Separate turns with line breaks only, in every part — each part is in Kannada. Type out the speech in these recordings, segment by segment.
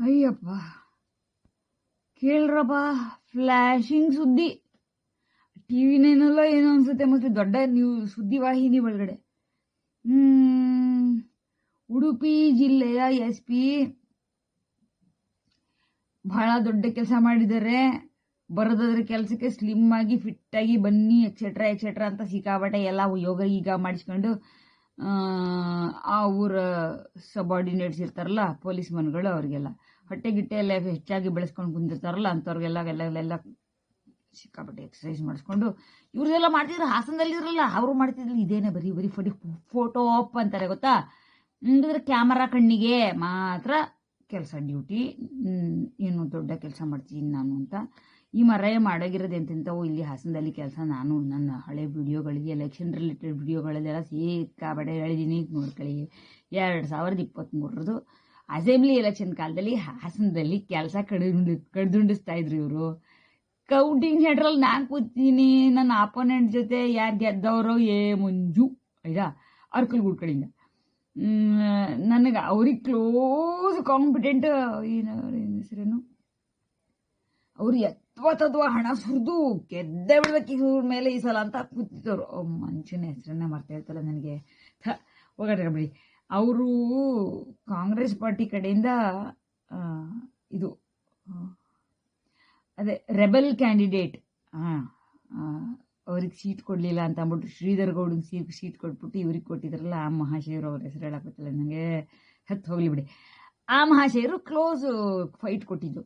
ಅಯ್ಯಪ್ಪ. ಕೇಳ್ರಪ್ಪ ಫ್ಲ್ಯಾಶಿಂಗ್ ಸುದ್ದಿ. ಟಿ ವಿನೇನಲ್ಲ ಏನೋ ಅನ್ಸುತ್ತೆ, ಮತ್ತೆ ದೊಡ್ಡ ನೀವು ಸುದ್ದಿವಾಹಿನಿ ಒಳಗಡೆ. ಉಡುಪಿ ಜಿಲ್ಲೆಯ ಎಸ್ ಪಿ ಬಹಳ ದೊಡ್ಡ ಕೆಲಸ ಮಾಡಿದ್ದಾರೆ. ಬರೋದಾದ್ರೆ ಕೆಲಸಕ್ಕೆ ಸ್ಲಿಮ್ ಆಗಿ ಫಿಟ್ ಆಗಿ ಬನ್ನಿ ಎಕ್ಸೆಟ್ರಾ ಎಕ್ಸೆಟ್ರಾ ಅಂತ ಸಿಕ್ಕಾಬಟ್ಟೆ ಎಲ್ಲ ಯೋಗ ಈಗ ಮಾಡಿಸ್ಕೊಂಡು ಆ, ಊರ ಸಬಾರ್ಡಿನೇಟ್ಸ್ ಇರ್ತಾರಲ್ಲ ಪೊಲೀಸ್ ಮನ್ಗಳು ಅವರಿಗೆಲ್ಲ. ಹೊಟ್ಟೆ ಗಿಟ್ಟೆ ಎಲ್ಲ ಹೆಚ್ಚಾಗಿ ಬೆಳೆಸ್ಕೊಂಡು ಕುಂದಿರ್ತಾರಲ್ಲ ಅಂಥವ್ರಿಗೆಲ್ಲ ಎಲ್ಲ ಎಲ್ಲ ಸಿಕ್ಕಾಪಟ್ಟೆ ಎಕ್ಸಸೈಸ್ ಮಾಡಿಸ್ಕೊಂಡು ಇವ್ರದೆಲ್ಲ ಮಾಡ್ತಿದ್ರು ಹಾಸನದಲ್ಲಿ ಇರಲ್ಲ ಅವರು ಮಾಡ್ತಿದ್ರು ಇದೇನೆ ಬರೀ ಬರೀ ಫಡಿ ಫೋಟೋ ಆಪ್ ಅಂತಾರೆ ಗೊತ್ತಾ? ಅಂದ್ರೆ ಕ್ಯಾಮರಾ ಕಣ್ಣಿಗೆ ಮಾತ್ರ ಕೆಲಸ ಡ್ಯೂಟಿ ಏನು ದೊಡ್ಡ ಕೆಲಸ ಮಾಡ್ತೀನಿ ನಾನು ಅಂತ. ಈ ಮರಾಯ ಮಾಡೋಗಿರೋದು ಎಂತೆಂಥವು ಇಲ್ಲಿ ಹಾಸನದಲ್ಲಿ ಕೆಲಸ. ನಾನು ನನ್ನ ಹಳೆ ವಿಡಿಯೋಗಳಿಗೆ ಎಲೆಕ್ಷನ್ ರಿಲೇಟೆಡ್ ವಿಡಿಯೋಗಳಲ್ಲೆಲ್ಲ ಸಿಕ್ಕಾಬಡೆ ಹೇಳಿದ್ದೀನಿ. ನೋಡ್ಕೊಳ್ಳಿ ಎರಡು ಸಾವಿರದ ಇಪ್ಪತ್ತ್ಮೂರರದು ಅಸೆಂಬ್ಲಿ ಎಲೆಕ್ಷನ್ ಕಾಲದಲ್ಲಿ ಹಾಸನದಲ್ಲಿ ಕೆಲಸ ಕಡಿದು ಕಡ್ದುಂಡಿಸ್ತಾ ಇದ್ರು ಇವರು. ಕೌಂಟಿಂಗ್ ಸೆಂಟ್ರಲ್ಲಿ ನಾನು ಕೂತೀನಿ ನನ್ನ ಅಪೋನೆಂಟ್ ಜೊತೆ ಯಾರು ಗೆದ್ದವರೋ ಏ ಮಂಜು ಆಯ್ತಾ ಅರ್ಕಲ್ ಗುಡ್ಕಳಿಂದ ನನಗೆ ಅವ್ರಿಗೆ ಕ್ಲೋಸ್ ಕಾಂಪಿಟೆಂಟ್ ಏನ್ ಹೆಸರೇನು? ಅವ್ರು ತತ್ವ ಹಣ ಸುರಿದು ಗೆದ್ದೆ ಬಿಡ್ಬೇಕು ಇವ್ರ ಮೇಲೆ ಈ ಸಲ ಅಂತ ಕೂತಿದ್ದವ್ರು ಮನುಷ್ಯನ ಹೆಸರನ್ನ ಮರ್ತಾ ಇರ್ತಲ್ಲ ನನಗೆ. ಬಿಡಿ ಅವರು ಕಾಂಗ್ರೆಸ್ ಪಾರ್ಟಿ ಕಡೆಯಿಂದ ಇದು ಅದೇ, ರೆಬೆಲ್ ಕ್ಯಾಂಡಿಡೇಟ್ ಹಾಂ ಅವ್ರಿಗೆ ಸೀಟ್ ಕೊಡಲಿಲ್ಲ ಅಂತ ಅಂದ್ಬಿಟ್ಟು ಶ್ರೀಧರ್ ಗೌಡಂಗೆ ಸೀಟ್ ಸೀಟ್ ಕೊಟ್ಬಿಟ್ಟು ಇವ್ರಿಗೆ ಕೊಟ್ಟಿದ್ರಲ್ಲ, ಆ ಮಹಾಶಯರು ಅವ್ರ ಹೆಸರು ಹೇಳಕ್ಕಿಲ್ಲ ನನಗೆ ಹತ್ತು ಹೋಗ್ಲಿ ಬಿಡಿ. ಆ ಮಹಾಶಯರು ಕ್ಲೋಸ್ ಫೈಟ್ ಕೊಟ್ಟಿದ್ದು.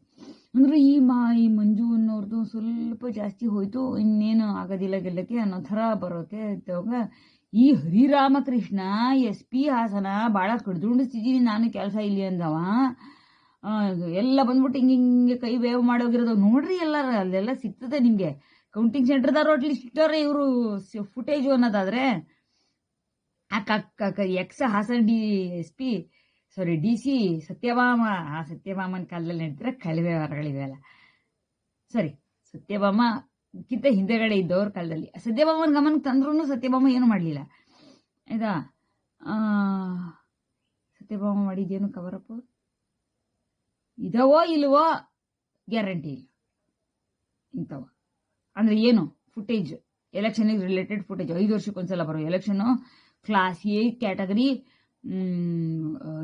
ಅಂದ್ರೆ ಈ ಮಾ, ಈ ಮಂಜು ಅನ್ನೋರ್ದು ಸ್ವಲ್ಪ ಜಾಸ್ತಿ ಹೋಯ್ತು, ಇನ್ನೇನು ಆಗೋದಿಲ್ಲ ಗೆಲ್ಲಕ್ಕೆ ಅನ್ನೋ ಥರ ಬರೋಕೆ ಇದ್ದವಾಗ, ಈ ಹರಿರಾಮಕೃಷ್ಣ, ಎಸ್ ಪಿ ಹಾಸನ ಭಾಳ ಕಡ್ದುಂಡಿಸ್ತಿದ್ದೀನಿ ನಾನು ಕೆಲಸ ಇಲ್ಲಿ ಅಂದವ. ಎಲ್ಲ ಬಂದ್ಬಿಟ್ಟು ಹಿಂಗೆ ಹಿಂಗೆ ಕೈ ವೇವ್ ಮಾಡೋಗಿರೋದು. ನೋಡ್ರಿ ಎಲ್ಲರ, ಅಲ್ಲೆಲ್ಲ ಸಿಗ್ತದೆ ನಿಮಗೆ. ಕೌಂಟಿಂಗ್ ಸೆಂಟರ್ದಾರು ಅಟ್ಲೀಸ್ಟ್ ಸಿಗ್ತಾರೆ ಇವರು ಫುಟೇಜು ಅನ್ನೋದಾದ್ರೆ. ಆ ex Hassan D S P sorry D C Satyabhama, ಆ ಸತ್ಯಭಾಮನ ಕಾಲದಲ್ಲಿ ನಡೀತಿರೋ ಕಲಿವೆ ಅಲ್ಲ ಸರಿ ಸತ್ಯಭಾಮ ಕಿಂತ ಹಿಂದೆಗಡೆ ಇದ್ದವ್ರ ಕಾಲದಲ್ಲಿ. ಸತ್ಯಭಾಮನ ಗಮನಕ್ಕೆ ತಂದ್ರೂ ಸತ್ಯಭಾಮ ಏನು ಮಾಡಲಿಲ್ಲ. ಆಯ್ತಾ? ಸತ್ಯಭಾಮ ಮಾಡಿದ್ದೇನು ಕವರಪ್ಪ? ಇದವೋ ಇಲ್ವೋ ಗ್ಯಾರಂಟಿ ಇಲ್ಲ. ಇಂಥವ. ಅಂದ್ರೆ ಏನು? ಫುಟೇಜ್ ಎಲೆಕ್ಷನ್ಗೆ ರಿಲೇಟೆಡ್ ಫುಟೇಜ್ ಐದು ವರ್ಷಕ್ಕೊಂದ್ಸಲ ಬರೋ ಎಲೆಕ್ಷನ್ ಕ್ಲಾಸ್ ಎ ಕ್ಯಾಟಗರಿ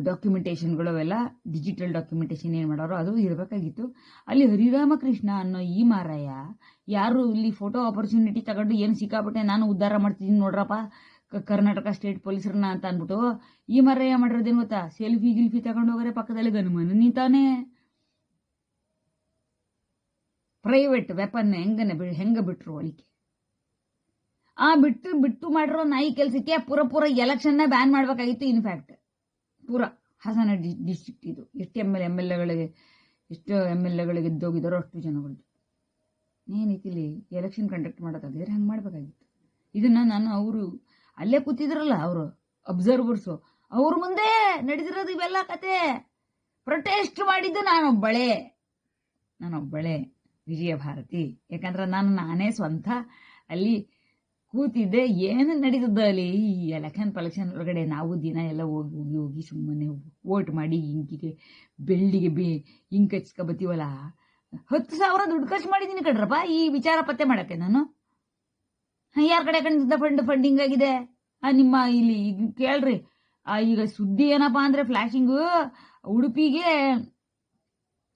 ಡಾಕ್ಯುಮೆಂಟೇಷನ್ಗಳು ಅವೆಲ್ಲ ಡಿಜಿಟಲ್ ಡಾಕ್ಯುಮೆಂಟೇಷನ್ ಏನು ಮಾಡೋರು, ಅದು ಇರಬೇಕಾಗಿತ್ತು. ಅಲ್ಲಿ ಹರಿರಾಮಕೃಷ್ಣ ಅನ್ನೋ ಈ ಮಾರಾಯ, ಯಾರು ಇಲ್ಲಿ ಫೋಟೋ ಆಪರ್ಚುನಿಟಿ ತಗೊಂಡು ಏನು ಸಿಕ್ಕಾಬಿಟ್ಟೆ ನಾನು ಉದ್ಧಾರ ಮಾಡ್ತಿದ್ದೀನಿ ನೋಡ್ರಪ್ಪ ಕರ್ನಾಟಕ ಸ್ಟೇಟ್ ಪೊಲೀಸರನ್ನ ಅಂತ ಅಂದ್ಬಿಟ್ಟು, ಈ ಮಾರಾಯ ಮಾಡಿರೋದೇನು ಗೊತ್ತಾ? ಸೆಲ್ಫಿ ಗಿಲ್ಫಿ ತಗೊಂಡು ಹೋಗ್ರೆ ಪಕ್ಕದಲ್ಲಿ ಗನುಮನ, ನಿಂತಾನೆ. ಪ್ರೈವೇಟ್ ವೆಪನ್ ಹೆಂಗನೆ ಹೆಂಗ ಬಿಟ್ರು ಒಳಿಕೆ ಆ ಬಿಟ್ಟು ಬಿಟ್ಟು ಮಾಡಿರೋ ನಾಯಿ ಕೆಲಸಕ್ಕೆ ಪೂರ ಪೂರ ಎಲೆಕ್ಷನ್ನ ಬ್ಯಾನ್ ಮಾಡಬೇಕಾಗಿತ್ತು ಇನ್ಫ್ಯಾಕ್ಟ್ ಪೂರ. ಹಾಸನ ಡಿಸ್ಟ್ರಿಕ್ಟ್ ಇದು. ಎಷ್ಟು ಎಂ ಎಲ್ ಎಂ ಎಲ್ ಎಗಳಿಗೆ ಎಷ್ಟು ಎಂ ಎಲ್ ಎಗಳಿಗೆ ಗೆದ್ದೋಗಿದ್ದಾರೋ ಅಷ್ಟು ಜನಗಳು ಏನೈತಿ ಇಲ್ಲಿ ಎಲೆಕ್ಷನ್ ಕಂಡಕ್ಟ್ ಮಾಡೋದಾದ್ರೆ ಹಂಗೆ ಮಾಡಬೇಕಾಗಿತ್ತು. ಇದನ್ನ ನಾನು ಅವರು ಅಲ್ಲೇ ಕೂತಿದ್ರಲ್ಲ ಅವರು ಅಬ್ಸರ್ವರ್ಸು ಅವ್ರ ಮುಂದೆ ನಡೆದಿರೋದು ಇವೆಲ್ಲ ಕತೆ. ಪ್ರೊಟೆಸ್ಟ್ ಮಾಡಿದ್ದು ನಾನೊಬ್ಬಳೆ. ನಾನೊಬ್ಬಳೆ. ವಿಜಯ ಭಾರತಿ. ಯಾಕಂದ್ರೆ ನಾನು ನಾನೇ ಸ್ವಂತ. ಅಲ್ಲಿ ಕೂತಿದ್ದೆ, ಏನು ನಡೀತದ ಅಲ್ಲಿ? ಈ ಎಲೆಕ್ಷನ್ ಪಲೆಕ್ಷನ್ ಒಳಗಡೆ ನಾವು ದಿನ ಎಲ್ಲ ಹೋಗಿ ಹೋಗಿ ಹೋಗಿ ಸುಮ್ಮನೆ ವೋಟ್ ಮಾಡಿ ಇಂಕಿಗೆ ಬೆಳ್ಳಿಗೆ ಬಿ ಇಂಕ್ ಹಚ್ಕೊಬತ್ತೀವಲ್ಲ ಹತ್ತು ಸಾವಿರ ದುಡ್ಡು ಖರ್ಚು ಮಾಡಿದ್ದೀನಿ ಕಡ್ರಪ್ಪ ಈ ವಿಚಾರ ಪತ್ತೆ ಮಾಡಕ್ಕೆ ನಾನು. ಯಾರ ಕಡೆ ಕಣ್ಣಿಂದ ಫಂಡ್ ಫಂಡಿಂಗ್ ಆಗಿದೆ? ಆ ನಿಮ್ಮ ಇಲ್ಲಿ ಕೇಳ್ರಿ ಈಗ ಸುದ್ದಿ ಏನಪ್ಪಾ ಅಂದ್ರೆ ಫ್ಲಾಶಿಂಗು ಉಡುಪಿಗೆ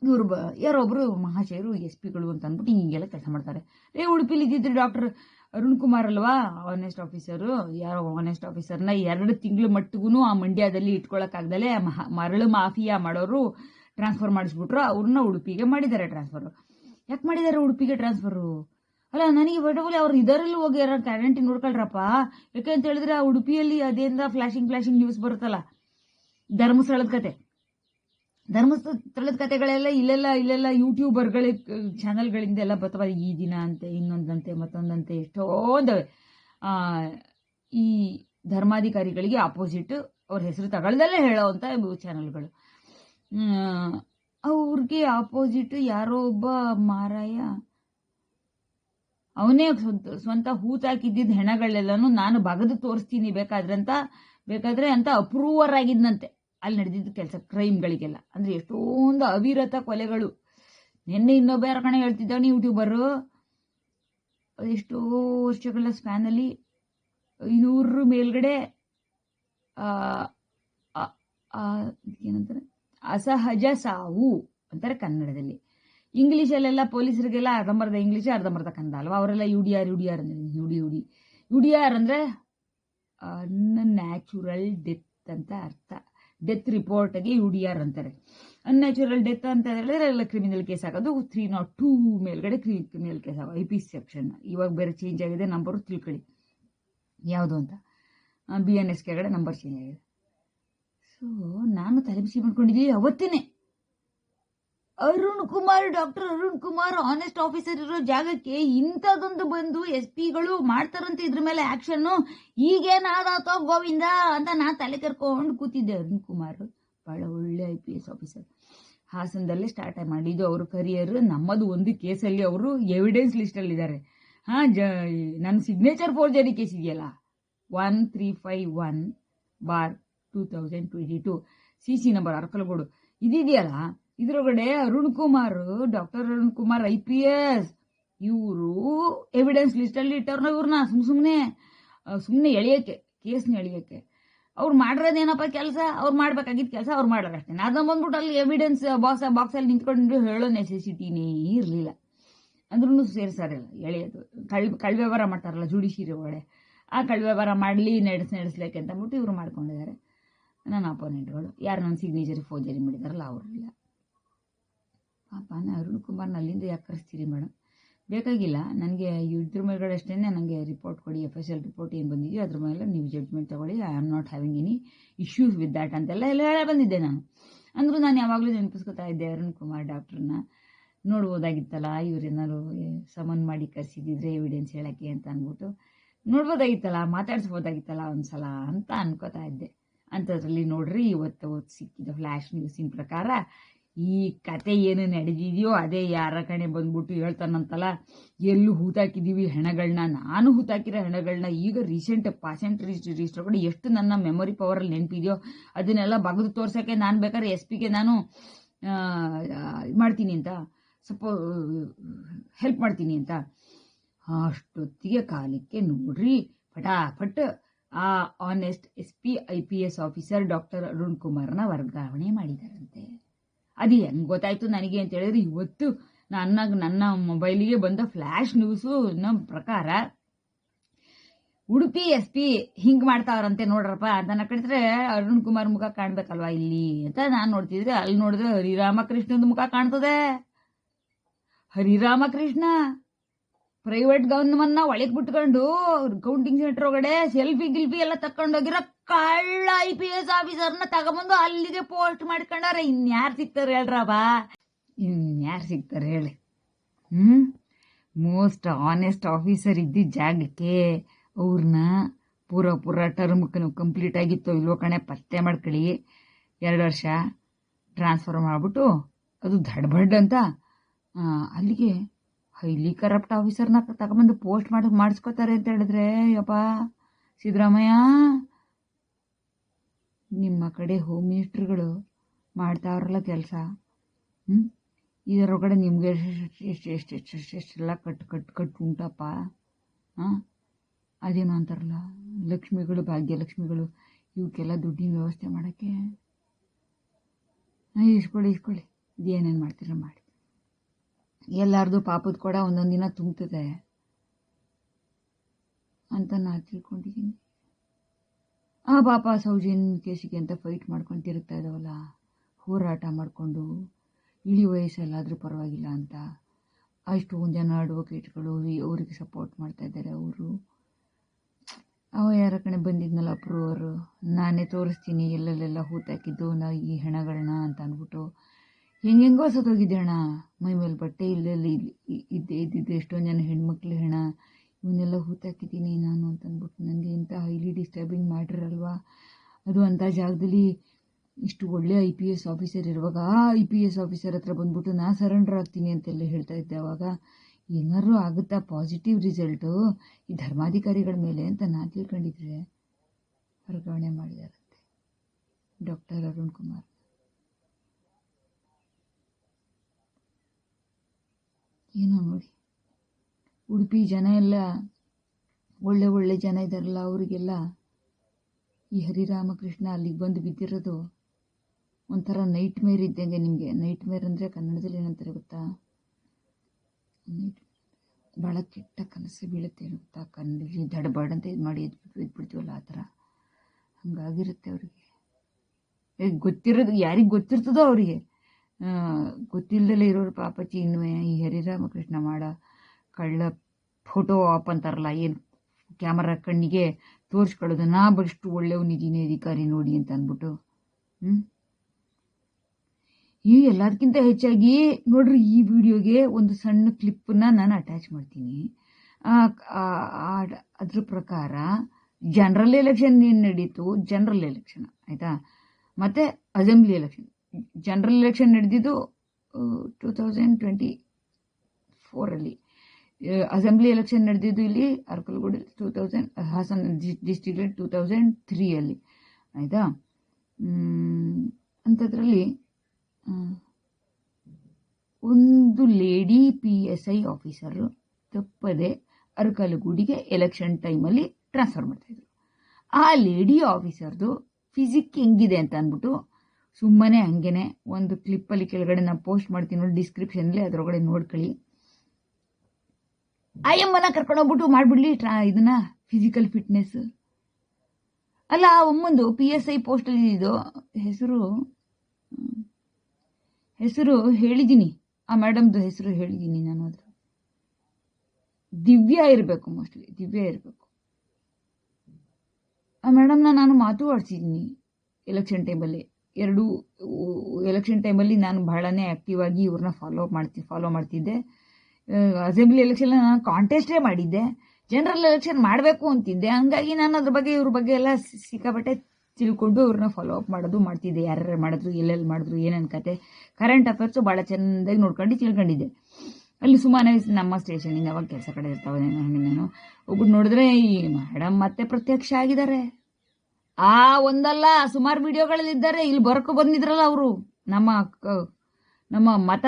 ಇವರು ಬ ಯಾರೊಬ್ರು ಮಹಾಶಯರು, ಎಸ್ ಪಿಗಳು ಅಂತ ಅಂದ್ಬಿಟ್ಟು ಹಿಂಗೆಲ್ಲ ಕೆಲಸ ಮಾಡ್ತಾರೆ. ಏ, ಉಡುಪಿಲಿ ಇದ್ದಿದ್ರು ಡಾಕ್ಟರ್ ಅರುಣ್ ಕುಮಾರ್ ಅಲ್ವಾ ಆನೆಸ್ಟ್ ಆಫೀಸರು ಯಾರೋ ಆನೆಸ್ಟ್ ಆಫೀಸರ್ನ ಎರಡು ತಿಂಗಳು ಮಟ್ಟಿಗೂ ಆ ಮಂಡ್ಯದಲ್ಲಿ ಇಟ್ಕೊಳಕ್ಕಾಗ್ದಲೆ ಮಹ- ಮರಳು ಮಾಫಿಯಾ ಮಾಡೋರು ಟ್ರಾನ್ಸ್ಫರ್ ಮಾಡಿಸ್ಬಿಟ್ರು. ಅವ್ರನ್ನ ಉಡುಪಿಗೆ ಮಾಡಿದ್ದಾರೆ ಟ್ರಾನ್ಸ್ಫರ್ ಯಾಕೆ ಮಾಡಿದ್ದಾರೆ ಉಡುಪಿಗೆ ಟ್ರಾನ್ಸ್ಫರು ಅಲ್ಲ, ನನಗೆ ಬಡವಲಿ ಅವ್ರು ಇದರಲ್ಲಿ ಹೋಗಿ ಯಾರು ಗ್ಯಾರಂಟಿ ನೋಡ್ಕೊಳ್ರಪ್ಪ. ಯಾಕೆ ಅಂತ ಹೇಳಿದ್ರೆ ಆ ಉಡುಪಿಯಲ್ಲಿ ಅದೇಂದ ಫ್ಲಾಶಿಂಗ್ ಫ್ಲಾಶಿಂಗ್ ನ್ಯೂಸ್ ಬರುತ್ತಲ್ಲ? ಧರ್ಮಸ್ಥಳದ ಕತೆ. ಧರ್ಮಸ್ಥಳದ ಕಥೆಗಳೆಲ್ಲ ಇಲ್ಲೆಲ್ಲ ಇಲ್ಲೆಲ್ಲ ಯೂಟ್ಯೂಬರ್ಗಳ ಚಾನಲ್ಗಳಿಂದ ಎಲ್ಲ ಬರ್ತವೆ. ಈ ದಿನ ಅಂತೆ ಇನ್ನೊಂದಂತೆ ಮತ್ತೊಂದಂತೆ ಎಷ್ಟೊಂದವೆ ಆ, ಈ ಧರ್ಮಾಧಿಕಾರಿಗಳಿಗೆ ಅಪೋಸಿಟ್ ಅವ್ರ ಹೆಸರು ತಗೊಳ್ದಲ್ಲೇ ಹೇಳೋವಂಥ ಚಾನಲ್ಗಳು ಅವ್ರಿಗೆ ಆಪೋಸಿಟ್ ಯಾರೋ ಒಬ್ಬ ಮಾರಾಯ ಅವನೇ ಸ್ವಂತ ಸ್ವಂತ ಹೂತಾಕಿದ್ದಿದ್ದ ಹೆಣಗಳೆಲ್ಲನೂ ನಾನು ಬಗದು ತೋರಿಸ್ತೀನಿ ಬೇಕಾದ್ರೆ ಅಂತ ಬೇಕಾದ್ರೆ ಅಂತ ಅಪ್ರೂವರ್ ಆಗಿದ್ನಂತೆ. ಅಲ್ಲಿ ನಡೆದಿದ್ದ ಕೆಲಸ ಕ್ರೈಮ್ಗಳಿಗೆಲ್ಲ. ಅಂದರೆ ಎಷ್ಟೊಂದು ಅವಿರತ ಕೊಲೆಗಳು. ನಿನ್ನೆ ಇನ್ನೊಬ್ಬ ಯಾರ ಕಣೆ ಹೇಳ್ತಿದ್ದಾನೆ ಯೂಟ್ಯೂಬರು ಎಷ್ಟೋ ವರ್ಷಗಳ ಸ್ಪ್ಯಾನಲ್ಲಿ ಐನೂರು ಮೇಲ್ಗಡೆ ಏನಂತಾರೆ? ಅಸಹಜ ಸಾವು ಅಂತಾರೆ ಕನ್ನಡದಲ್ಲಿ. ಇಂಗ್ಲೀಷಲ್ಲೆಲ್ಲ ಪೊಲೀಸರಿಗೆಲ್ಲ ಅರ್ಧಂಬರ್ಧ ಇಂಗ್ಲೀಷ್ ಅರ್ಧಂಬರ್ಧ ಕನ್ನಡ ಅಲ್ವಾ? ಅವರೆಲ್ಲ U D R, U R ಅಂದ್ರೆ U D U D. U D R ಅಂದರೆ ನ್ಯಾಚುರಲ್ ಡೆತ್ ಅಂತ ಅರ್ಥ. ಡೆತ್ ರಿಪೋರ್ಟ್ಗೆ ಯು ಡಿ ಆರ್ ಅಂತಾರೆ. ಅನ್ಯಾಚುರಲ್ ಡೆತ್ ಅಂತ ಹೇಳಿದ್ರೆ ಎಲ್ಲ ಕ್ರಿಮಿನಲ್ ಕೇಸ್ ಆಗೋದು ತ್ರೀ ನಾಟ್ ಟೂ ಮೇಲ್ಗಡೆ ಕ್ರಿಮಿನಲ್ ಕೇಸ್ ಆಗೋದು ಐ ಪಿ ಸೆಕ್ಷನ್ ಇವಾಗ ಬೇರೆ ಚೇಂಜ್ ಆಗಿದೆ ನಂಬರು ತಿಳ್ಕೊಳ್ಳಿ. ಯಾವುದು ಅಂತ? ಬಿ ಎನ್ ಎಸ್ ಕೆಗಡೆ ನಂಬರ್ ಚೇಂಜ್ ಆಗಿದೆ. ಸೊ ನಾನು ತಲೆಬಿಸಿ ಮಾಡ್ಕೊಂಡಿದ್ದೀವಿ ಅವತ್ತೇನೆ. Arun Kumar, doctor Arun Kumar honest officer ಇರೋ ಜಾಗಕ್ಕೆ ಇಂಥದೊಂದು ಬಂದು ಎಸ್ ಪಿಗಳು ಮಾಡ್ತಾರಂತ ಇದ್ರ ಮೇಲೆ ಆಕ್ಷನ್ ಈಗೇನಾದಾತೋ ಗೋವಿಂದ ಅಂತ ನಾ ತಲೆ ಕರ್ಕೊಂಡು ಕೂತಿದ್ದೆ ಅರುಣ್ ಕುಮಾರ್. ಬಹಳ ಒಳ್ಳೆ ಐ ಪಿ ಎಸ್ ಆಫೀಸರ್ ಹಾಸನದಲ್ಲೇ ಸ್ಟಾರ್ಟ್ ಮಾಡಿದ್ದು ಅವ್ರ ಕರಿಯರ್ ನಮ್ಮದು ಒಂದು ಕೇಸಲ್ಲಿ ಅವರು ಎವಿಡೆನ್ಸ್ ಲಿಸ್ಟಲ್ಲಿದ್ದಾರೆ ಹಾಂ, ಜ ನನ್ನ ಸಿಗ್ನೇಚರ್ ಫೋರ್ಜರಿ ಕೇಸ್ ಇದೆಯಲ್ಲ? One three five one bar two thousand twenty two C C number Arkalgud. ಇದಿದೆಯಲ್ಲ? ಇದರೊಳಗಡೆ Arun Kumar, doctor Arun Kumar, I P S, ಇವರು ಎವಿಡೆನ್ಸ್ ಲಿಸ್ಟಲ್ಲಿ ಇಟ್ಟವ್ರನ್ನ ಇವ್ರನ್ನ ಸುಮ್ ಸುಮ್ಮನೆ ಸುಮ್ಮನೆ ಎಳೆಯೋಕ್ಕೆ, ಕೇಸ್ನ ಎಳೆಯೋಕ್ಕೆ. ಅವ್ರು ಮಾಡಿರೋದೇನಪ್ಪ ಕೆಲಸ? ಅವ್ರು ಮಾಡ್ಬೇಕಾಗಿದ್ದ ಕೆಲಸ ಅವ್ರು ಮಾಡೋರು ಅಷ್ಟೇ ಅದನ್ನ ಬಂದ್ಬಿಟ್ಟು ಅಲ್ಲಿ ಎವಿಡೆನ್ಸ್ ಬಾಕ್ಸ್ ಬಾಕ್ಸಲ್ಲಿ ನಿಂತ್ಕೊಂಡು ಹೇಳೋ ನೆಸೆಸಿಟಿನೇ ಇರಲಿಲ್ಲ. ಅಂದ್ರೂ ಸೇರಿಸಾರಿಲ್ಲ ಎಳೆಯೋದು. ಕಳ್ ಕಳ್ ವ್ಯವಹಾರ ಮಾಡ್ತಾರಲ್ಲ ಜುಡಿಷಿಯರಿ ಒಳಗಡೆ. ಆ ಕಳ್ ವ್ಯವಹಾರ ಮಾಡಲಿ, ನಡೆಸ್, ನಡೆಸ್ಲಿಕ್ಕೆ ಅಂತ ಅಂದ್ಬಿಟ್ಟು ಇವರು ಮಾಡ್ಕೊಂಡಿದ್ದಾರೆ ನನ್ನ ಅಪೋನೆಂಟ್ಗಳು ಯಾರು ನನ್ನ ಸಿಗ್ನೇಚರ್ ಫೋರ್ಜರಿ ಮಾಡಿದಾರಲ್ಲ ಅವರಿಲ್ಲ ಪಾಪ ಅರುಣ್ ಕುಮಾರ್ನ ಅಲ್ಲಿಂದ ಯಾಕೆ ಕರೆಸ್ತೀರಿ ಮೇಡಮ್ ಬೇಕಾಗಿಲ್ಲ, ನನಗೆ ಇದ್ರ ಮೇಲ್ಗಡೆ ಅಷ್ಟೇ ನನಗೆ ರಿಪೋರ್ಟ್ ಕೊಡಿ ಎಫ್ ರಿಪೋರ್ಟ್ ಏನು ಬಂದಿದೆಯೋ ಅದ್ರ ಮೇಲೆ ನೀವು ಜಡ್ಜ್ಮೆಂಟ್ ತಗೊಳ್ಳಿ I am not having any issues with that ಅಂತೆಲ್ಲ ಎಲ್ಲ ಹೇಳ ಬಂದಿದ್ದೆ ನಾನು. ಅಂದರೂ ನಾನು ಯಾವಾಗಲೂ ನೆನಪಿಸ್ಕೊತಾ ಇದ್ದೆ ಅರುಣ್ ಕುಮಾರ್ ಡಾಕ್ಟ್ರನ್ನ ನೋಡ್ಬೋದಾಗಿತ್ತಲ್ಲ ಇವ್ರೇನಾದ್ರು ಸಮನ್ ಮಾಡಿ ಕರೆಸಿದಿದ್ರೆ ಎವಿಡೆನ್ಸ್ ಹೇಳಕ್ಕೆ ಅಂತ ಅಂದ್ಬಿಟ್ಟು. ನೋಡ್ಬೋದಾಗಿತ್ತಲ್ಲ, ಮಾತಾಡಿಸ್ಬೋದಾಗಿತ್ತಲ್ಲ ಒಂದು ಸಲ ಅಂತ ಅನ್ಕೋತಾ ಇದ್ದೆ. ಅಂಥದ್ರಲ್ಲಿ ನೋಡ್ರಿ, ಇವತ್ತು ಸಿಕ್ಕಿದ ಫ್ಲ್ಯಾಶ್ ನ್ಯೂಸಿನ ಪ್ರಕಾರ ಈ ಕತೆ ಏನು ನಡೆದಿದೆಯೋ ಅದೇ ಯಾರ ಕಣೆ ಬಂದ್ಬಿಟ್ಟು ಹೇಳ್ತಾನಂತಲ್ಲ, ಎಲ್ಲೂ ಹೂತಾಕಿದ್ದೀವಿ ಹೆಣಗಳನ್ನ ನಾನು ಹೂತಾಕಿರೋ ಹೆಣಗಳನ್ನ ಈಗ ರೀಸೆಂಟ್ ಪಾಸೆಂಟ್ ರಿಜಿಸ್ಟರ್ ಕೂಡ ಎಷ್ಟು ನನ್ನ ಮೆಮೊರಿ ಪವರಲ್ಲಿ ನೆನಪಿದೆಯೋ ಅದನ್ನೆಲ್ಲ ಬಗೆದು ತೋರ್ಸೋಕ್ಕೆ ನಾನು ಬೇಕಾದ್ರೆ ಎಸ್ ಪಿಗೆ ನಾನು ಇದು ಮಾಡ್ತೀನಿ ಅಂತ. ಸಪೋ ಹೆಲ್ಪ್ ಮಾಡ್ತೀನಿ ಅಂತ. ಅಷ್ಟೊತ್ತಿಗೆ ಕಾಲಕ್ಕೆ ನೋಡ್ರಿ, ಫಟಾಫಟ್ ಆ honest S P I P S officer doctor Arun ಕುಮಾರ್ನ ವರ್ಗಾವಣೆ ಮಾಡಿದಾರಂತೆ. ಅದು ಹೆಂಗ್ ಗೊತ್ತಾಯ್ತು ನನಗೆ ಅಂತ ಹೇಳಿದ್ರೆ ಇವತ್ತು ನನ್ನ ನನ್ನ ಮೊಬೈಲಿಗೆ ಬಂದ ಫ್ಲ್ಯಾಶ್ ನ್ಯೂಸು ನಮ್ಮ ಪ್ರಕಾರ ಉಡುಪಿ ಎಸ್ ಪಿ ಹಿಂಗ್ ಮಾಡ್ತಾವ್ರಂತೆ ನೋಡ್ರಪ್ಪ ಅದನ್ನ ಕಡಿದ್ರೆ ಅರುಣ್ ಕುಮಾರ್ ಮುಖ ಕಾಣ್ಬೇಕಲ್ವಾ ಇಲ್ಲಿ ಅಂತ ನಾನು ನೋಡ್ತಿದ್ರೆ ಅಲ್ಲಿ ನೋಡಿದ್ರೆ ಹರಿರಾಮಕೃಷ್ಣದ ಮುಖ ಕಾಣ್ತದೆ. ಹರಿರಾಮಕೃಷ್ಣ. ಪ್ರೈವೇಟ್ ಗೌನ್ಮನ್ನ ಒಳಗ್ ಬಿಟ್ಕೊಂಡು ಕೌಂಟಿಂಗ್ ಸೆಂಟರ್ ಒಳಗಡೆ ಸೆಲ್ಫಿ ಗಿಲ್ಫಿ ಎಲ್ಲ ತಕೊಂಡೋಗಿರೋ ಕಳ್ಳ ಐ ಪಿ ಎಸ್ ಆಫೀಸರ್ನ ತಗೊಂಬಂದು ಅಲ್ಲಿಗೆ ಪೋಸ್ಟ್ ಮಾಡ್ಕೊಂಡಾರೆ ಇನ್ಯಾರು ಸಿಗ್ತಾರೆ ಹೇಳ್ರಬ ಇನ್ಯಾರು ಸಿಗ್ತಾರೆ ಹೇಳಿ. ಹ್ಮ್? ಮೋಸ್ಟ್ ಆನೆಸ್ಟ್ ಆಫೀಸರ್ ಇದ್ದಿದ್ದ ಜಾಗಕ್ಕೆ ಅವ್ರನ್ನ ಪೂರ ಪೂರ ಟರ್ಮ್ ಕಂಪ್ಲೀಟ್ ಆಗಿತ್ತು ಇಲ್ವೋ ಕಣೆ, ಪತ್ತೆ ಮಾಡ್ಕೊಳ್ಳಿ. ಎರಡು ವರ್ಷ ಟ್ರಾನ್ಸ್ಫರ್ ಮಾಡಿಬಿಟ್ಟು ಅದು ದಡ್ಬಡ್ ಅಂತ ಅಲ್ಲಿಗೆ ಹೈಲಿ ಕರಪ್ಟ್ ಆಫೀಸರ್ನ ತಗೊಂಬಂದು ಪೋಸ್ಟ್ ಮಾಡಿ, ಮಾಡಿಸ್ಕೋತಾರೆ ಅಂತ ಹೇಳಿದ್ರೆ, ಯಪ್ಪ, ಸಿದ್ದರಾಮಯ್ಯ, ನಿಮ್ಮ ಕಡೆ ಹೋಮ್ ಮಿನಿಸ್ಟ್ರುಗಳು ಮಾಡ್ತಾವ್ರಲ್ಲ ಕೆಲಸ ಹ್ಞೂ ಇದರೊಳಗಡೆ ನಿಮಗೆ ಎಷ್ಟು ಎಷ್ಟು ಎಷ್ಟು ಎಷ್ಟು ಎಷ್ಟೆಲ್ಲ ಕಟ್ ಕಟ್ ಕಟ್ ಉಂಟಪ್ಪ, ಹಾಂ? ಅದೇನೋ ಅಂತಾರಲ್ಲ, ಲಕ್ಷ್ಮಿಗಳು, ಭಾಗ್ಯಲಕ್ಷ್ಮಿಗಳು, ಇವಕ್ಕೆಲ್ಲ ದುಡ್ಡಿನ ವ್ಯವಸ್ಥೆ ಮಾಡೋಕ್ಕೆ. ಇಸ್ಕೊಳ್ಳಿ ಇಸ್ಕೊಳ್ಳಿ ಏನೇನು ಮಾಡ್ತೀರ, ಮಾಡಿ. ಎಲ್ಲಾರ್ದು ಪಾಪದ ಕೂಡ ಒಂದೊಂದು ದಿನ ತುಂಬುತ್ತದೆ ಅಂತ ನಾನು ತಿಳ್ಕೊಂಡಿದ್ದೀನಿ. ಆ ಪಾಪ ಸೌಜನ್ ಕೇಸಿಗೆ ಅಂತ ಫೈಟ್ ಮಾಡ್ಕೊಂಡು ತಿರುಗ್ತಾ ಇದ್ದಾವಲ್ಲ, ಹೋರಾಟ ಮಾಡಿಕೊಂಡು ಇಳಿ ವಯಸ್ಸಲ್ಲಾದರೂ ಪರವಾಗಿಲ್ಲ ಅಂತ. ಅಷ್ಟೊಂದು ಜನ ಅಡ್ವೊಕೇಟ್ಗಳು ಅವ್ರಿಗೆ ಸಪೋರ್ಟ್ ಮಾಡ್ತಾ ಇದ್ದಾರೆ ಅವರು. ಅವ ಯಾರ ಕಡೆ ಬಂದಿದ್ನಲ್ಲ ಅಪ್ರೂವರು, ನಾನೇ ತೋರಿಸ್ತೀನಿ ಎಲ್ಲೆಲ್ಲೆಲ್ಲ ಹೂತಾಕಿದ್ದು ನಾ ಈ ಹೆಣಗಳನ್ನ ಅಂತ ಅಂದ್ಬಿಟ್ಟು ಹೆಂಗೆಂಗೋ ಸತ್ತೋಗಿದ್ದೆ ಅಣ್ಣ? ಮೈ ಮೇಲೆ ಬಟ್ಟೆ ಇಲ್ಲಲ್ಲಿ ಇದ್ದೆ ಇದ್ದಿದ್ದು ಎಷ್ಟೊಂದು ಜನ ಹೆಣ್ಮಕ್ಳು ಹೆಣ ಇವನ್ನೆಲ್ಲ ಹೂತಾಕಿದ್ದೀನಿ ನಾನು ಅಂತಂದ್ಬಿಟ್ಟು ನನಗೆ ಇಂಥ ಹೈಲಿ ಡಿಸ್ಟರ್ಬಿಂಗ್ ಮಾಡಿರಲ್ವಾ ಅದು ಅಂಥ ಜಾಗದಲ್ಲಿ ಇಷ್ಟು ಒಳ್ಳೆ ಐ ಪಿ ಎಸ್ ಆಫೀಸರ್ ಇರುವಾಗ ಆ ಐ ಪಿ ಎಸ್ ಆಫೀಸರ್ ಹತ್ರ ಬಂದ್ಬಿಟ್ಟು ನಾ ಸರೆಂಡರ್ ಆಗ್ತೀನಿ ಅಂತೆಲ್ಲ ಹೇಳ್ತಾ ಇದ್ದೆ ಅವಾಗ. ಏನಾದ್ರು ಆಗುತ್ತಾ ಪಾಸಿಟಿವ್ ರಿಸಲ್ಟು ಈ ಧರ್ಮಾಧಿಕಾರಿಗಳ ಮೇಲೆ ಅಂತ ನಾ ತಿಳ್ಕೊಂಡಿದ್ರೆ ವರ್ಗಾವಣೆ ಮಾಡಿದಾರಂತೆ. ಡಾಕ್ಟರ್ ಅರುಣ್ ಕುಮಾರ್. ಏನೋ ನೋಡಿ. ಉಡುಪಿ ಜನ ಎಲ್ಲ, ಒಳ್ಳೆ ಒಳ್ಳೆ ಜನ ಇದ್ದಾರಲ್ಲ ಅವರಿಗೆಲ್ಲ. ಈ ಹರಿರಾಮಕೃಷ್ಣ ಅಲ್ಲಿಗೆ ಬಂದು ಬಿದ್ದಿರೋದು ಒಂಥರ ನೈಟ್ ಮೇರ್ ಇದ್ದಂಗೆ ನಿಮಗೆ. ನೈಟ್ ಮೇರ್ ಅಂದರೆ ಕನ್ನಡದಲ್ಲಿ ಏನಂತಾರೆ ಗೊತ್ತಾ? ಭಾಳ ಕೆಟ್ಟ ಕನಸು ಬೀಳುತ್ತೆ ಗೊತ್ತಾ? ಕಣ್ಣಲ್ಲಿ ದಡ ಅಂತ ಇದು ಮಾಡಿ ಎದ್ಬಿಟ್ಟು ಎದ್ಬಿಡ್ತೀವಲ್ಲ ಆ ಥರ. ಹಂಗಾಗಿರುತ್ತೆ ಅವರಿಗೆ. ಗೊತ್ತಿರೋದು, ಯಾರಿಗೆ ಗೊತ್ತಿರ್ತದೋ ಅವರಿಗೆ? ಗೊತ್ತಿಲ್ಲದಲ್ಲೇ ಇರೋರು ಪಾಪ ಚಿನ್ಮಯ ಈ ಹರಿರಾಮಕೃಷ್ಣ ಮಾಡ ಕಳ್ಳ ಫೋಟೋ ಆಪ್ ಅಂತಾರಲ್ಲ, ಏನು ಕ್ಯಾಮರಾ ಕಣ್ಣಿಗೆ ತೋರಿಸ್ಕೊಳ್ಳೋದು. ನಾ ಬಷ್ಟು ಒಳ್ಳೆಯವನಿದ್ದೀನಿ ಅಧಿಕಾರಿ ನೋಡಿ ಅಂತ ಅಂದ್ಬಿಟ್ಟು. ಹ್ಞೂ ಈ ಎಲ್ಲದಕ್ಕಿಂತ ಹೆಚ್ಚಾಗಿ ನೋಡ್ರಿ, ಈ ವಿಡಿಯೋಗೆ ಒಂದು ಸಣ್ಣ ಕ್ಲಿಪ್ಪನ್ನ ನಾನು ಅಟ್ಯಾಚ್ ಮಾಡ್ತೀನಿ. ಅದ್ರ ಪ್ರಕಾರ ಜನರಲ್ ಎಲೆಕ್ಷನ್ ಏನು ನಡೀತು? ಜನರಲ್ ಎಲೆಕ್ಷನ್ ಆಯಿತಾ? ಮತ್ತು ಅಸೆಂಬ್ಲಿ ಎಲೆಕ್ಷನ್ ಜನರಲ್ ಎಲೆಕ್ಷನ್ ನಡೆದಿದ್ದು ಟೂ ತೌಸಂಡ್ ಟ್ವೆಂಟಿ ಫೋರಲ್ಲಿ ಅಸೆಂಬ್ಲಿ ಎಲೆಕ್ಷನ್ ನಡೆದಿದ್ದು ಇಲ್ಲಿ, ಅರ್ಕಲ್ಗೂಡು ಟೂ ತೌಸಂಡ್ ಹಾಸನ್ ಡಿಸ್ಟಿಕ್ಲಿ ಟೂ ತೌಸಂಡ್ ತ್ರೀಯಲ್ಲಿ ಆಯಿತಾ? ಅಂಥದ್ರಲ್ಲಿ ಒಂದು lady P S I officer ತಪ್ಪದೆ ಅರಕಲಗೂಡಿಗೆ ಎಲೆಕ್ಷನ್ ಟೈಮಲ್ಲಿ ಟ್ರಾನ್ಸ್ಫರ್ ಮಾಡ್ತಾಯಿದ್ರು ಆ ಲೇಡಿ ಆಫೀಸರ್ದು ಫಿಸಿಕ್ ಹೆಂಗಿದೆ ಅಂತ ಅಂದ್ಬಿಟ್ಟು ಸುಮ್ಮನೆ ಹಂಗೇನೆ ಒಂದು ಕ್ಲಿಪ್ಪಲ್ಲಿ ಕೆಳಗಡೆ ನಾನು ಪೋಸ್ಟ್ ಮಾಡ್ತೀನಿ ನೋಡಿ ಡಿಸ್ಕ್ರಿಪ್ಷನಲ್ಲಿ ಅದರೊಳಗಡೆ ನೋಡ್ಕೊಳ್ಳಿ. ಆಯಮ್ಮನ ಕರ್ಕೊಂಡೋಗ್ಬಿಟ್ಟು ಮಾಡಿಬಿಡ್ಲಿ ಟ್ರಾ, ಇದನ್ನ ಫಿಸಿಕಲ್ ಫಿಟ್ನೆಸ್ ಅಲ್ಲ, ಆ ಒಮ್ಮೊಂದು ಪಿ ಎಸ್ ಐ ಪೋಸ್ಟಲ್ಲಿ ಇದು ಹೆಸರು ಹೆಸರು ಹೇಳಿದ್ದೀನಿ ಆ ಮೇಡಮ್ದು ಹೆಸರು ಹೇಳಿದ್ದೀನಿ ನಾನು ಅದು ದಿವ್ಯಾ ಇರಬೇಕು ಮೋಸ್ಟ್ಲಿ ದಿವ್ಯಾ ಇರಬೇಕು. ಆ ಮೇಡಮ್ನ ನಾನು ಮಾತು ಆಡ್ಸಿದ್ದೀನಿ ಎಲೆಕ್ಷನ್ ಟೈಮಲ್ಲಿ ಎರಡು ಎಲೆಕ್ಷನ್ ಟೈಮಲ್ಲಿ ನಾನು ಬಹಳನೇ ಆ್ಯಕ್ಟಿವ್ ಆಗಿ ಇವ್ರನ್ನ ಫಾಲೋ ಮಾಡ್ತಿ ಫಾಲೋ ಮಾಡ್ತಿದ್ದೆ. ಅಸೆಂಬ್ಲಿ ಎಲೆಕ್ಷನ್ ನಾನು ಕಾಂಟೆಸ್ಟೇ ಮಾಡಿದ್ದೆ. ಜನರಲ್ ಎಲೆಕ್ಷನ್ ಮಾಡಬೇಕು ಅಂತಿದ್ದೆ. ಹಂಗಾಗಿ ನಾನು ಅದ್ರ ಬಗ್ಗೆ, ಇವ್ರ ಬಗ್ಗೆ ಎಲ್ಲ ಸಿಕ್ಕಾಪಟ್ಟೆ ತಿಳ್ಕೊಂಡು ಅವ್ರನ್ನ ಫಾಲೋ ಅಪ್ ಮಾಡೋದು ಮಾಡ್ತಿದ್ದೆ. ಯಾರ್ಯಾರು ಮಾಡಿದ್ರು, ಎಲ್ಲೆಲ್ಲಿ ಮಾಡಿದ್ರು, ಏನೇನು ಕತೆ ಕರೆಂಟ್ ಅಫೇರ್ಸು ಭಾಳ ಚೆಂದಾಗಿ ನೋಡ್ಕೊಂಡು ತಿಳ್ಕೊಂಡಿದ್ದೆ. ಅಲ್ಲಿ ಸುಮಾರು ನಮ್ಮ ಸ್ಟೇಷನಿಂದ ಅವಾಗ ಕೆಲಸ ಕಡೆ ಇರ್ತಾವೆ, ನಾನು ಒಬ್ಬರು ನೋಡಿದ್ರೆ, ಈ ಮೇಡಮ್ ಮತ್ತೆ ಪ್ರತ್ಯಕ್ಷ ಆಗಿದ್ದಾರೆ. ಆ ಒಂದಲ್ಲ, ಸುಮಾರು ವಿಡಿಯೋಗಳಲ್ಲಿದ್ದಾರೆ. ಇಲ್ಲಿ ಬರಕು ಬಂದಿದ್ರಲ್ಲ ಅವರು. ನಮ್ಮ ನಮ್ಮ ಮತ,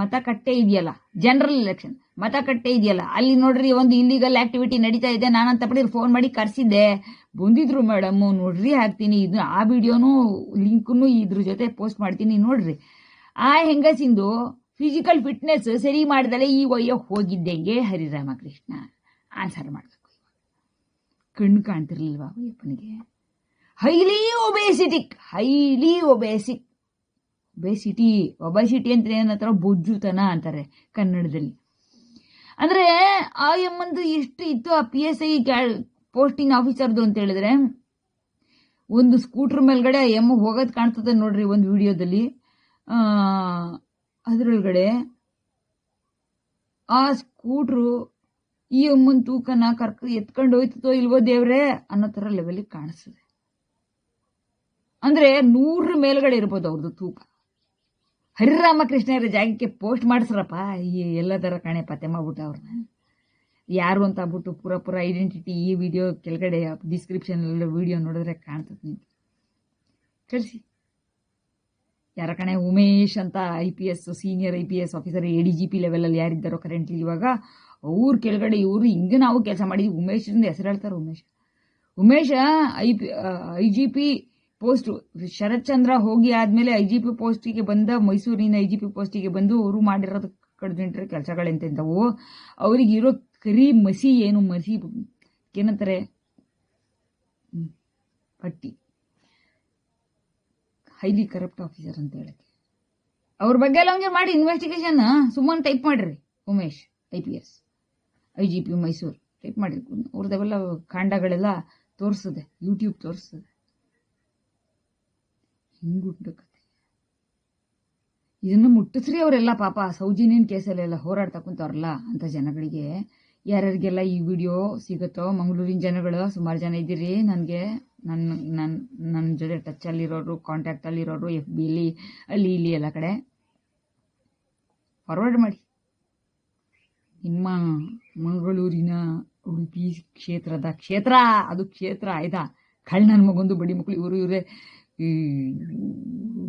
ಮತಕಟ್ಟೆ ಇದೆಯಲ್ಲ ಜನರಲ್ ಎಲೆಕ್ಷನ್ ಮತಕಟ್ಟೆ ಇದೆಯಲ್ಲ. ಅಲ್ಲಿ ನೋಡ್ರಿ, ಒಂದು ಇಲ್ಲಿಗಲ್ ಆಕ್ಟಿವಿಟಿ ನಡೀತಾ ಇದೆ. ನಾನು ಅಂತ ಪಡಿ ಫೋನ್ ಮಾಡಿ ಕರೆಸಿದ್ದೆ. ಬಂದಿದ್ರು ಮೇಡಮ್ ನೋಡ್ರಿ, ಹಾಕ್ತೀನಿ. ಇದು ಆ ವಿಡಿಯೋನು, ಲಿಂಕ್ನು ಇದ್ರ ಜೊತೆ ಪೋಸ್ಟ್ ಮಾಡ್ತೀನಿ ನೋಡ್ರಿ. ಆ ಹೆಂಗಸಿಂದು ಫಿಸಿಕಲ್ ಫಿಟ್ನೆಸ್ ಸರಿ ಮಾಡಿದಲೆ ಈ ವಯ್ಯ ಹೋಗಿದ್ದೆಂಗೆ ಹರಿರಾಮಕೃಷ್ಣ. ಆನ್ಸರ್ ಮಾಡಬೇಕು ಕಣ್ಣು ಕಾಣ್ತಿರ್ಲಿಲ್ವಾ ಅಯ್ಯಪ್ಪನಿಗೆ highly obesitic highly obesic obesity obesity ಅಂತ ಏನಂತಾರ ಬೊಜ್ಜುತನ ಅಂತಾರೆ ಕನ್ನಡದಲ್ಲಿ. ಅಂದ್ರೆ ಆ ಎಮ್ಮಂದು ಎಷ್ಟು ಇತ್ತು ಆ ಪಿ ಎಸ್ ಐ ಪೋಸ್ಟಿಂಗ್ ಆಫೀಸರ್ದು ಅಂತ ಹೇಳಿದ್ರೆ, ಒಂದು ಸ್ಕೂಟರ್ ಮೇಲ್ಗಡೆ ಎಮ್ಮ ಹೋಗೋದು ಕಾಣ್ತದೆ ನೋಡ್ರಿ ಒಂದು ವಿಡಿಯೋದಲ್ಲಿ. ಅದರೊಳಗಡೆ ಆ ಸ್ಕೂಟ್ರು ಈ ಅಮ್ಮನ ತೂಕನ ಕರ್ಕ, ಎತ್ಕೊಂಡು ಹೋಯ್ತದೋ ಇಲ್ವೋ ದೇವ್ರೆ ಅನ್ನೋ ಥರ ಲೆವೆಲಿಗೆ ಕಾಣಿಸ್ತದೆ. ಅಂದ್ರೆ ನೂರ ಮೇಲ್ಗಡೆ ಇರ್ಬೋದು ಅವ್ರದ್ದು ತೂಕ. ಹರಿರಾಮಕೃಷ್ಣರ ಜಾಗಕ್ಕೆ ಪೋಸ್ಟ್ ಮಾಡಿಸ್ರಪ್ಪ. ಈ ಎಲ್ಲ ಕಾಣೆ ಪತ್ತೆ ಮಾಡ್ಬಿಟ್ಟು ಅವ್ರನ್ನ ಯಾರು ಅಂತ ಬಿಟ್ಟು ಪೂರ ಪೂರ ಐಡೆಂಟಿಟಿ ಈ ವಿಡಿಯೋ ಕೆಳಗಡೆ ಡಿಸ್ಕ್ರಿಪ್ಷನ್ ವಿಡಿಯೋ ನೋಡಿದ್ರೆ ಕಾಣ್ತದೆ ನಿಮ್ಗೆ ಕಳಿಸಿ. ಯಾರ ಕಣೆ, ಉಮೇಶ್ ಅಂತ I P S senior I P S officer A D G P ಲೆವೆಲಲ್ಲಿ ಯಾರಿದ್ದಾರೋ ಕರೆಂಟ್ಲಿ ಇವಾಗ, ಅವ್ರ ಕೆಳಗಡೆ ಇವರು ಹಿಂಗೆ ನಾವು ಕೆಲಸ ಮಾಡಿದ್ವಿ ಉಮೇಶ್ ಹೆಸರು ಹೇಳ್ತಾರೆ Umesh. Umesh I P I G P post. Sharath Chandra ಹೋಗಿ ಆದಮೇಲೆ ಐ ಜಿ ಪಿ ಪೋಸ್ಟಿಗೆ ಬಂದ ಮೈಸೂರಿನ ಐ ಜಿ ಪಿ ಪೋಸ್ಟಿಗೆ ಬಂದು ಅವರು ಮಾಡಿರೋದು ಕಡ್ದಿಂಟ್ರೆ ಕೆಲಸಗಳೆಂತವು ಅವ್ರಿಗೆ ಇರೋ ಕರಿ ಮಸಿ ಏನು ಮಸಿ ಏನಂತಾರೆ? ಪಟ್ಟಿ. ಹೈಲಿ ಕರಪ್ಟ್ ಆಫೀಸರ್ ಅಂತ ಹೇಳಕ್ಕೆ. ಅವ್ರ ಬಗ್ಗೆ ಎಲ್ಲ ಮಾಡಿ ಇನ್ವೆಸ್ಟಿಗೇಷನ್ ಸುಮ್ಮನೆ ಟೈಪ್ ಮಾಡಿರಿ, Umesh I P S I G P Mysuru. Type ಮಾಡಿರಿ ಅವ್ರದ್ದೆಲ್ಲ ಕಾಂಡಗಳೆಲ್ಲ ತೋರಿಸ್ತದೆ ಯೂಟ್ಯೂಬ್ ತೋರಿಸ್ತದೆ ಹಿಂಗುಂಟು ಕತೆ ಇದನ್ನು ಮುಟ್ಟಿಸ್ರಿ ಅವರೆಲ್ಲ ಪಾಪ. ಸೌಜನ್ಯನ ಕೇಸಲ್ಲೆಲ್ಲ ಹೋರಾಡ್ತಾ ಕುಂತವ್ರಲ್ಲ ಅಂತ ಜನಗಳಿಗೆ. ಯಾರ್ಯಾರಿಗೆಲ್ಲ ಈ ವಿಡಿಯೋ ಸಿಗುತ್ತೋ, ಮಂಗಳೂರಿನ ಜನಗಳು ಸುಮಾರು ಜನ ಇದ್ದೀರಿ. ನನಗೆ ನನ್ನ ನನ್ನ ನನ್ನ ಜೊತೆ ಟಚ್ಚಲ್ಲಿರೋರು ಕಾಂಟ್ಯಾಕ್ಟಲ್ಲಿರೋರು ಎಫ್ ಬಿಲಿ ಅಲ್ಲಿ ಇಲ್ಲಿ ಎಲ್ಲ ಕಡೆ. ಫಾರ್ವರ್ಡ್ ಮಾಡಿ. ನಿಮ್ಮ ಮಂಗಳೂರಿನ ಉಡುಪಿ ಕ್ಷೇತ್ರದ ಕ್ಷೇತ್ರ, ಅದು ಕ್ಷೇತ್ರ ಆಯ್ತಾ? ಕಳ್ ನನ್ನ ಮಗೊಂದು, ಬಡಿ ಮಕ್ಕಳು ಇವರು, ಇವರೇ. ಈ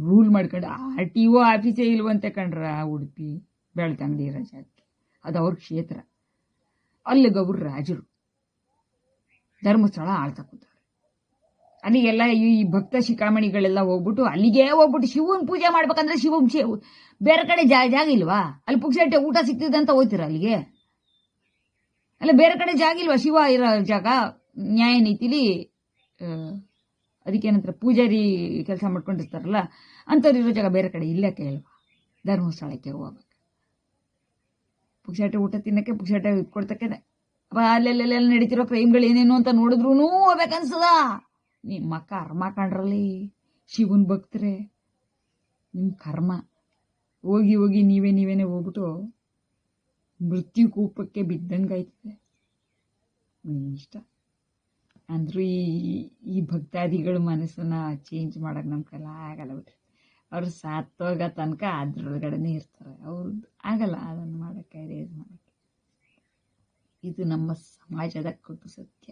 ರೂಲ್ ಮಾಡ್ಕೊಂಡು ಆರ್ ಟಿ ಒ ಆಫೀಸೇ ಇಲ್ವಂತೆ ಕಣ್ರ ಉಡುಪಿ, ಬೆಳ್ತಂಗಡಿ ಇರೋ ಅದು ಅವ್ರ ಕ್ಷೇತ್ರ. ಅಲ್ಲಿ ಗೌರ್ ರಾಜರು. ಧರ್ಮಸ್ಥಳ ಆಳ್ತಾ ಕೂತಾರೆ ಅಲ್ಲಿಗೆಲ್ಲ ಈ ಭಕ್ತ ಶಿಖಾಮಣಿಗಳೆಲ್ಲ ಹೋಗ್ಬಿಟ್ಟು ಅಲ್ಲಿಗೆ ಹೋಗ್ಬಿಟ್ಟು ಶಿವನ ಪೂಜೆ ಮಾಡ್ಬೇಕಂದ್ರೆ ಶಿವಂ ಶಿವ ಬೇರೆ ಕಡೆ ಜಾ ಜಾಗ ಇಲ್ವಾ? ಅಲ್ಲಿ ಪುಕ್ಸಟ್ಟೆ ಊಟ ಸಿಗ್ತದಂತ ಅಂತ ಹೋಗ್ತೀರ ಅಲ್ಲಿಗೆ? ಅಲ್ಲ ಬೇರೆ ಕಡೆ ಜಾಗ ಇಲ್ವಾ? ಶಿವ ಇರೋ ಜಾಗ? ನ್ಯಾಯ ನೀತಿಲಿ ಆ, ಅದಕ್ಕೇನಂತಾರೆ ಪೂಜಾರಿ ಕೆಲಸ ಮಾಡ್ಕೊಂಡಿರ್ತಾರಲ್ಲ ಅಂಥವ್ರು ಇರೋ ಜಾಗ ಬೇರೆ ಕಡೆ ಇಲ್ಲಕ್ಕೆ ಕೇಳು. ಧರ್ಮಸ್ಥಳಕ್ಕೆ ಹೋಗ್ಬೇಕು. ಪುಕ್ಸಾಟೆ ಊಟ ತಿನ್ನಕ್ಕೆ ಪುಕ್ಸಾಟೆ ಕೊಡ್ತಕ್ಕೆ ಅಪ್ಪ ಅಲ್ಲೆಲ್ಲೆಲ್ಲ ನಡೀತಿರೋ ಕ್ರೈಮ್ಗಳು ಏನೇನು ಅಂತ ನೋಡಿದ್ರೂ ಹೋಗ್ಬೇಕನ್ಸದ ನಿಮ್ಮ ಕರ್ಮ ಕಾಣ್ರಲ್ಲಿ ಶಿವನ್ ಭಕ್ತರೆ ನಿಮ್ಮ ಕರ್ಮ. ಹೋಗಿ ಹೋಗಿ ನೀವೇ ನೀವೇನೆ ಹೋಗ್ಬಿಟ್ಟು ಮೃತ್ಯು ಕೂಪಕ್ಕೆ ಬಿದ್ದಂಗಾಯ್ತದೆ. ನಿಮ್ ಇಷ್ಟ ಅಂದ್ರೂ ಈ ಈ ಭಕ್ತಾದಿಗಳ ಮನಸ್ಸನ್ನ ಚೇಂಜ್ ಮಾಡೋಕೆ ನಮ್ಮ ಕೈಲ ಆಗಲ್ಲ ಬಿಡ್ರಿ. ಅವರು ಸಾತ್ತೋಗ ತನಕ ಅದ್ರೊಳಗಡೆನೆ ಇರ್ತಾರೆ. ಅವ್ರದ್ದು ಆಗಲ್ಲ ಅದನ್ನು ಮಾಡೋಕ್ಕೆ ಇದು ನಮ್ಮ ಸಮಾಜದ ಕಟು ಸತ್ಯ.